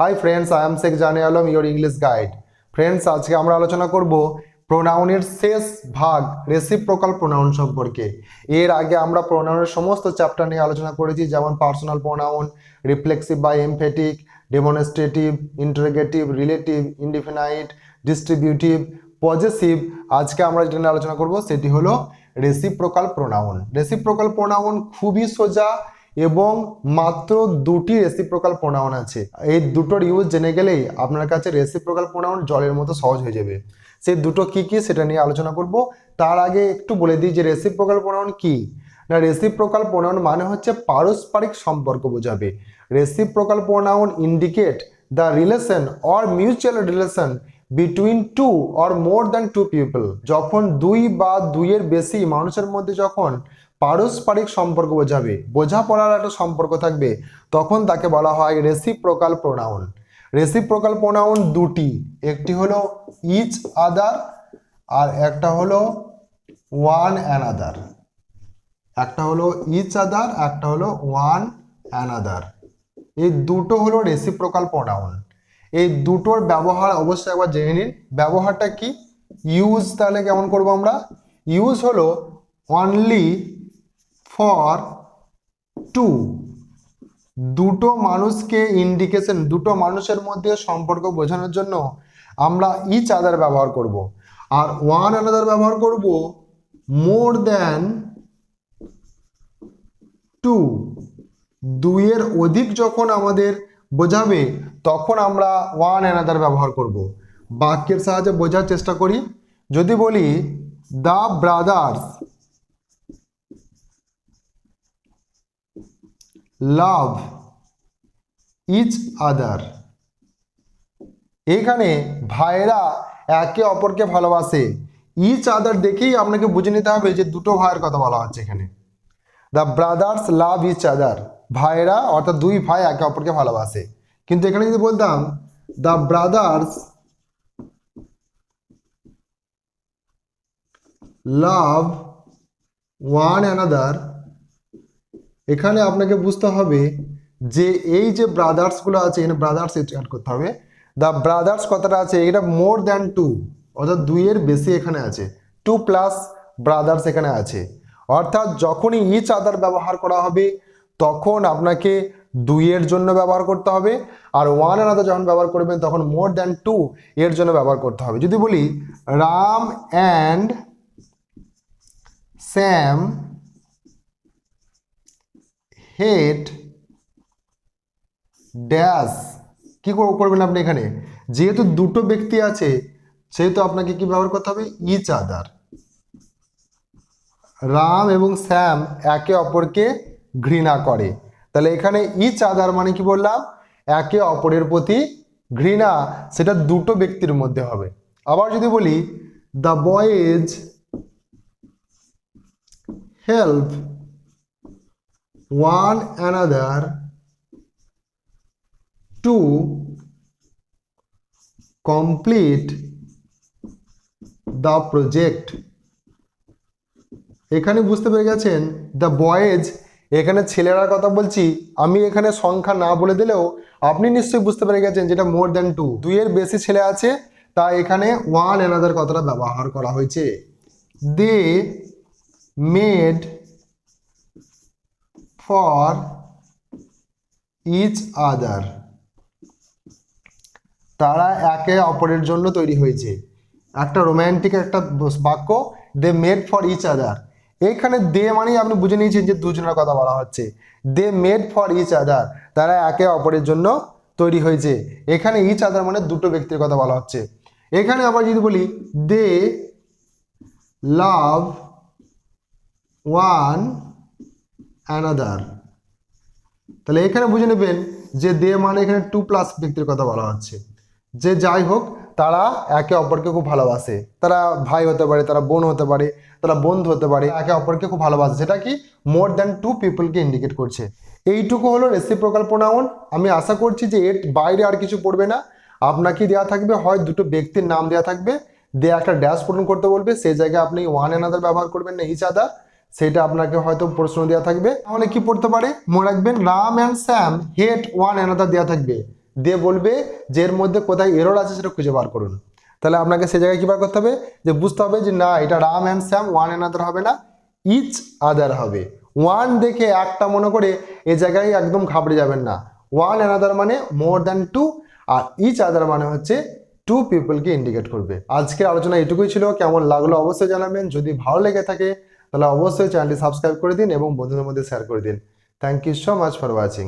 Hi friends I am Sheikh Jane Alam your English guide friends আজকে আমরা আলোচনা করব প্রোনাউনের শেষ ভাগ রেসিপ্রোকাল প্রোনাউন সম্পর্কে। এর আগে আমরা প্রোনাউনের সমস্ত চ্যাপ্টার নিয়ে আলোচনা করেছি, যেমন পার্সোনাল প্রোনাউন রিফ্লেক্সিভ বা emphatic demonstrative interrogative relative indefinite distributive possessive আজকে আমরা যেটা নিয়ে আলোচনা করব, সেটি হলো রেসিপ্রোকাল প্রোনাউন রেসিপ্রোকাল প্রোনাউন খুবই সোজা এবং মাত্র দুটি রেসিপ্রোকাল প্রোনাউন আছে। এই দুটোর ইউজ জেনে গেলেই আপনার কাছে রেসিপ্রোকাল প্রোনাউন জলের মতো সহজ হয়ে যাবে। সেই দুটো কি কি সেটা নিয়ে আলোচনা করব। তার আগে একটু বলে দিই যে রেসিপ্রোকাল প্রোনাউন কি। না রেসিপ্রোকাল প্রোনাউন মানে হচ্ছে পারস্পরিক সম্পর্ক বোঝাবে। Reciprocal pronoun indicate the relation or mutual relation between two or more than two people যখন দুই বা দুইয়ের বেশি মানুষের মধ্যে যখন পারস্পরিক সম্পর্ক বোঝাবে, বোঝাপড়ার একটা সম্পর্ক থাকবে, তখন তাকে বলা হয় রেসিপ্রোকাল প্রোনাউন রেসিপ্রোকাল প্রোনাউন দুটি, একটি হলো ইচ আদার আর একটা হলো ওয়ান অ্যান আদার একটা হলো ইচ আদার একটা হলো ওয়ান অ্যান আদার এই দুটো হলো রেসিপ্রোকাল প্রোনাউন এই দুটোর ব্যবহার অবশ্যই একবার জেনে নিন। ব্যবহারটা কি? ইউজ তাহলে কেমন করব আমরা? ইউজ হলো অনলি ফর টু দুটো মানুষকে ইন্ডিকেশন দুটো মানুষের মধ্যে সম্পর্ক বোঝানোর জন্য আমরা ইচ আদার ব্যবহার করব। আর ওয়ান আনাদার ব্যবহার করব মোর দ্যান টু দুইয়ের অধিক যখন আমাদের বোঝাবে, তখন আমরা ওয়ান অ্যানাদার ব্যবহার করব। বাক্যের সাহায্যে বোঝার চেষ্টা করি। যদি বলি the brothers love each other এখানে ভাইয়েরা একে অপরকে ভালোবাসে। ইচ আদার দেখেই আপনাকে বুঝে নিতে হবে যে দুটো ভাইয়ের কথা বলা হচ্ছে এখানে। The brothers love each other ভাইয়েরা, অর্থাৎ দুই ভাই একে অপরকে ভালোবাসে। কিন্তু এখানে যদি বলতাম the brothers love one another এখানে আপনাকে বুঝতে হবে যে এই যে ব্রাদার্সগুলো আছে, এখানে ব্রাদার্স অ্যাড করতে হবে। দ্য ব্রাদার্স কথাটা আছে, এটা মোর দ্যান টু অর্থাৎ দুইয়ের বেশি এখানে আছে। টু প্লাস ব্রাদার্স এখানে আছে। অর্থাৎ যখনই ইচ আদার ব্যবহার করা হবে, তখন আপনাকে দুইয়ের জন্য ব্যবহার করতে হবে আর ওয়ান আনাদার যখন ব্যবহার করবেন, তখন মোর দ্যান টু এর জন্য ব্যবহার করতে হবে। যদি বলি Ram and Sam hate dash কি কর- করবেন আপনি এখানে? যেহেতু দুটো ব্যক্তি আছে, সেহেতু আপনাকে কি ব্যবহার করতে হবে? ইচ আদার রাম এবং শ্যাম একে অপরকে ঘৃণা করে। তাহলে এখানে ইচ আদার মানে কি বললাম? একে অপরের প্রতি ঘৃণা, সেটা দুটো ব্যক্তির মধ্যে হবে। আবার যদি বলি the boys help one another to complete the project এখানে বুঝতে পেরে গেছেন দ্য বয়েজ এখানে ছেলেরার কথা বলছি, আমি এখানে সংখ্যা না বলে দিলেও আপনি নিশ্চয়ই বুঝতে পেরে গেছেন যেটা মোর দ্যান টু দুইয়ের বেশি ছেলে আছে তাই এখানে ওয়ান অ্যানাদার কথাটা ব্যবহার করা হয়েছে। They made for each other তারা একে অপরের জন্য তৈরি হয়েছে। একটা রোম্যান্টিক একটা বাক্য they made for each other এখানে দে মানেই আপনি বুঝে নিয়েছেন যে দুজনের কথা বলা হচ্ছে। They made for each other তারা একে অপরের জন্য তৈরি হয়েছে। এখানে ইচ আদার মানে দুটো ব্যক্তির কথা বলা হচ্ছে। এখানে আবার যদি বলি, দে লাভ ওয়ান অ্যানাদার। তাহলে এখানে বুঝে নেবেন যে দে মানে এখানে টু প্লাস ব্যক্তির কথা বলা হচ্ছে। যে যাই হোক তারা একে অপরকে খুব ভালোবাসে। তারা ভাই হতে পারে, তারা বোন হতে পারে, তারা বন্ধু হতে পারে একে অপরকে খুব ভালোবাসে। সেটা কি মোর দ্যান টু পিপলকে ইন্ডিকেট করছে। এইটুকু হলো রেসিপ্রোকাল প্রোনাউন আমি আশা করছি যে এর বাইরে আর কিছু পড়বে না। আপনাকে দেওয়া থাকবে, হয় দুটো ব্যক্তির নাম দেওয়া থাকবে। দেয়া একটা ড্যাশ পূরণ করতে বলবে, সেই জায়গায় আপনি ওয়ান অ্যানাদার ব্যবহার করবেন না ইচ আদার সেটা আপনাকে হয়তো প্রশ্ন দেওয়া থাকবে। তাহলে কি পড়তে পারে? মনে রাখবেন, Ram and Sam hate one another দেওয়া থাকবে। দিয়ে বলবে যে এর মধ্যে কোথায় এরর আছে সেটা খুঁজে বার করুন। তাহলে আপনাকে সে জায়গায় কি বার করতে হবে? যে বুঝতে হবে যে না, এটা Ram and Shyam one another হবে না ইচ আদার হবে। ওয়ান দেখে একটা মনে করে এ জায়গায় একদম ঘাবড়ে যাবেন না। ওয়ান অ্যানাদার মানে মোর দ্যান টু আর ইচ আদার মানে হচ্ছে টু পিপলকে ইন্ডিকেট করবে। আজকের আলোচনা এটুকুই ছিল, কেমন লাগল অবশ্যই জানাবেন। যদি ভালো লেগে থাকে, তাহলে অবশ্যই চ্যানেলটি সাবস্ক্রাইব করে দিন এবং বন্ধুদের মধ্যে শেয়ার করে দিন। Thank you so much for watching